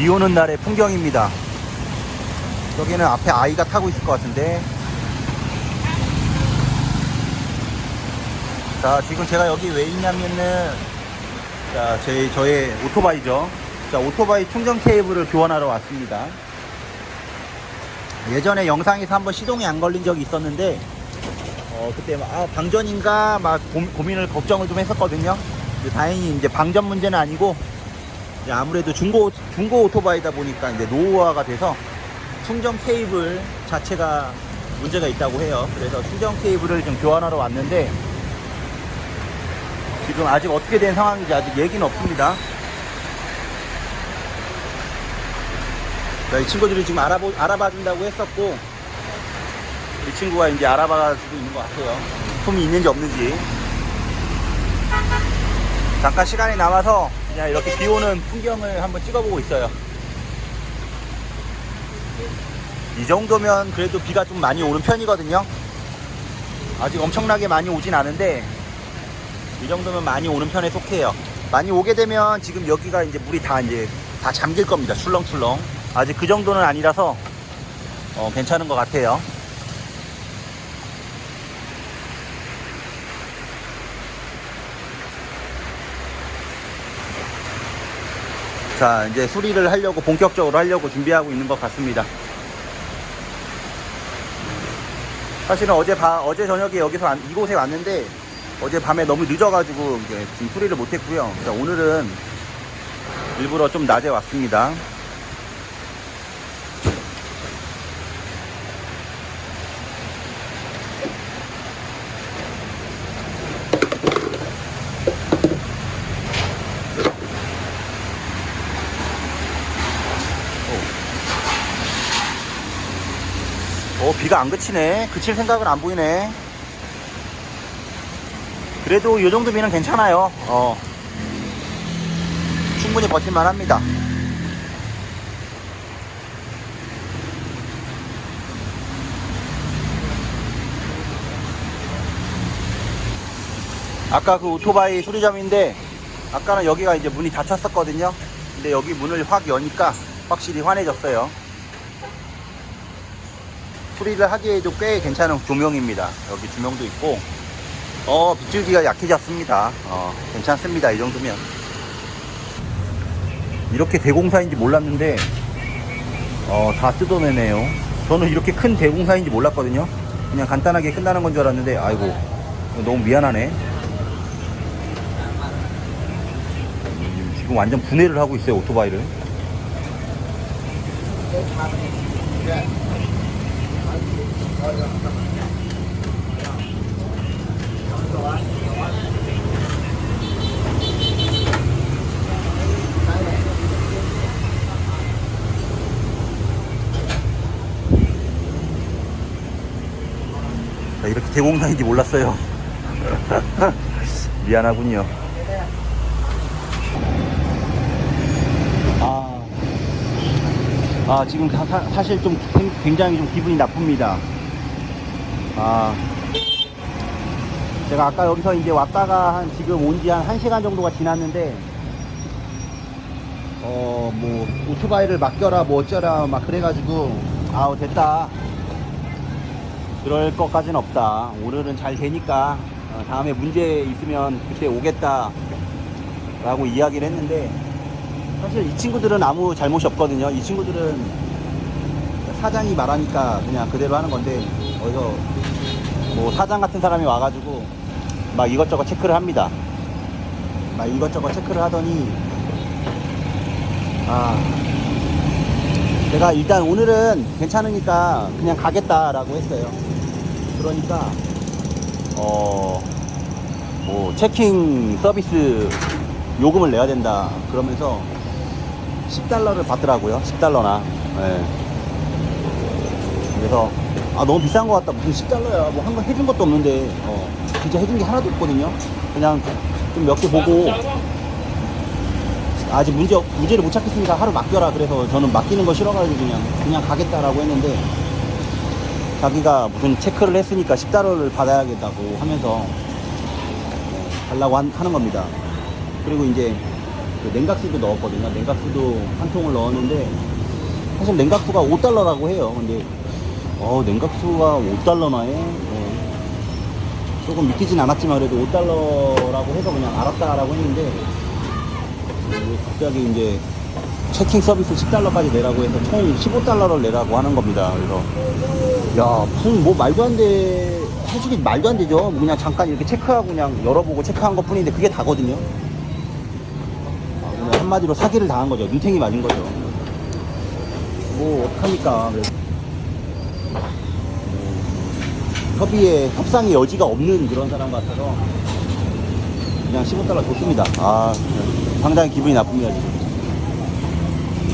비 오는 날의 풍경입니다. 여기는 앞에 아이가 타고 있을 것 같은데. 자, 지금 제가 여기 왜 있냐면은, 자, 제, 저의 오토바이죠. 자, 오토바이 충전 케이블을 교환하러 왔습니다. 예전에 영상에서 한번 시동이 안 걸린 적이 있었는데, 어, 그때 막, 아, 방전인가 막 고, 고민을, 걱정을 좀 했었거든요. 다행히 이제 방전 문제는 아니고, 이제 아무래도 중고, 중고 오토바이다 보니까 이제 노후화가 돼서 충전 케이블 자체가 문제가 있다고 해요. 그래서 충전 케이블을 좀 교환하러 왔는데, 지금 아직 어떻게 된 상황인지 아직 얘기는 없습니다. 자, 이 친구들이 지금 알아보, 알아봐 준다고 했었고, 이 친구가 이제 알아봐 주고 있는 것 같아요. 품이 있는지 없는지. 잠깐 시간이 남아서 그냥 이렇게 비 오는 풍경을 한번 찍어보고 있어요. 이 정도면 그래도 비가 좀 많이 오는 편이거든요. 아직 엄청나게 많이 오진 않은데, 이 정도면 많이 오는 편에 속해요. 많이 오게 되면 지금 여기가 이제 물이 다 이제 다 잠길 겁니다. 출렁출렁. 아직 그 정도는 아니라서 어, 괜찮은 것 같아요. 자, 이제 수리를 하려고 본격적으로 하려고 준비하고 있는 것 같습니다. 사실은 어제 바, 어제 저녁에 여기서 왔- 이곳에 왔는데 어제 밤에 너무 늦어가지고 이제 지금 수리를 못했고요. 자, 오늘은 일부러 좀 낮에 왔습니다. 어, 비가 안 그치네. 그칠 생각은 안 보이네. 그래도 이 정도 비는 괜찮아요. 어. 충분히 버틸만 합니다. 아까 그 오토바이 수리점인데 아까는 여기가 이제 문이 닫혔었거든요. 근데 여기 문을 확 여니까 확실히 환해졌어요. 수리를 하기에도 꽤 괜찮은 조명입니다. 여기 조명도 있고 어, 빗줄기가 약해졌습니다. 어, 괜찮습니다. 이 정도면. 이렇게 대공사인지 몰랐는데, 어, 다 뜯어내네요. 저는 이렇게 큰 대공사인지 몰랐거든요. 그냥 간단하게 끝나는 건 줄 알았는데, 아이고, 너무 미안하네. 음, 지금 완전 분해를 하고 있어요, 오토바이를. 자, 이렇게 대공사인지 몰랐어요. 미안하군요. 아, 아 지금 사, 사실 좀 굉- 굉장히 좀 기분이 나쁩니다. 아, 제가 아까 여기서 이제 왔다가 한 지금 온 지 한 1시간 정도가 지났는데, 어, 뭐, 오토바이를 맡겨라, 뭐 어쩌라, 막 그래가지고, 아우, 됐다. 그럴 것까지는 없다. 오늘은 잘 되니까 어, 다음에 문제 있으면 그때 오겠다. 라고 이야기를 했는데 사실 이 친구들은 아무 잘못이 없거든요. 이 친구들은 사장이 말하니까 그냥 그대로 하는 건데 어디서 뭐 사장 같은 사람이 와가지고 막 이것저것 체크를 합니다. 막 이것저것 체크를 하더니 아 제가 일단 오늘은 괜찮으니까 그냥 가겠다라고 했어요. 그러니까 어 뭐 체킹 서비스 요금을 내야 된다 그러면서 10달러를 받더라고요. 10달러나. 그래서 아 너무 비싼 것 같다. 무슨 10달러야. 뭐한건 해준 것도 없는데 어, 진짜 해준 게 하나도 없거든요. 그냥 좀 몇 개 보고 아직 문제 없- 문제를 못 찾겠으니까 하루 맡겨라 그래서 저는 맡기는 거 싫어가지고 그냥 그냥 가겠다라고 했는데 자기가 무슨 체크를 했으니까 10달러를 받아야겠다고 하면서 어, 달라고 한- 하는 겁니다. 그리고 이제 그 냉각수도 넣었거든요. 냉각수도 한 통을 넣었는데 사실 냉각수가 5달러라고 해요. 근데 어 냉각수가 5달러나 해? 어. 조금 믿기진 않았지만 그래도 5달러라고 해서 그냥 알았다라고 했는데 어, 갑자기 이제 체킹 서비스 10달러까지 내라고 해서 총 15달러를 내라고 하는 겁니다. 그래서 야 무슨 뭐 말도 안돼 솔직히 말도 안 되죠. 그냥 잠깐 이렇게 체크하고 그냥 열어보고 체크한 것 뿐인데 그게 다거든요. 아, 한마디로 사기를 당한 거죠. 눈탱이 맞은 거죠. 뭐 어떡합니까. 그래서 뭐 협의에 협상의 여지가 없는 그런 사람 같아서 그냥 15달러 줬습니다. 아 상당히 기분이 나쁩니다 지금.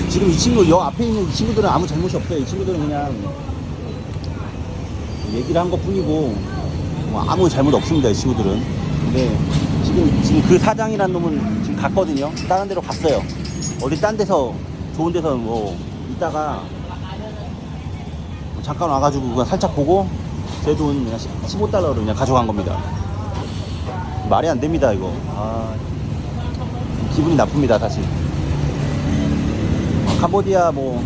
지금 이 친구 여 앞에 있는 이 친구들은 아무 잘못이 없어요. 이 친구들은 그냥 얘기를 한 것 뿐이고 뭐 아무 잘못 없습니다. 이 친구들은. 근데 지금 지금 그 사장이라는 놈은 지금 갔거든요. 다른 데로 갔어요. 어디 딴 데서 좋은 데서 뭐 이따가 뭐 잠깐 와가지고 살짝 보고 제 돈 그냥 15달러로 그냥 가져간 겁니다. 말이 안 됩니다 이거. 아 기분이 나쁩니다 다시. 캄보디아 뭐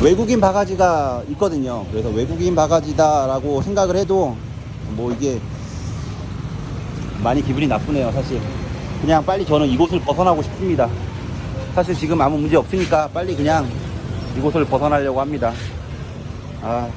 외국인 바가지가 있거든요. 그래서 외국인 바가지다라고 생각을 해도 뭐 이게 많이 기분이 나쁘네요, 사실. 그냥 빨리 저는 이곳을 벗어나고 싶습니다. 사실 지금 아무 문제 없으니까 빨리 그냥 이곳을 벗어나려고 합니다. 아,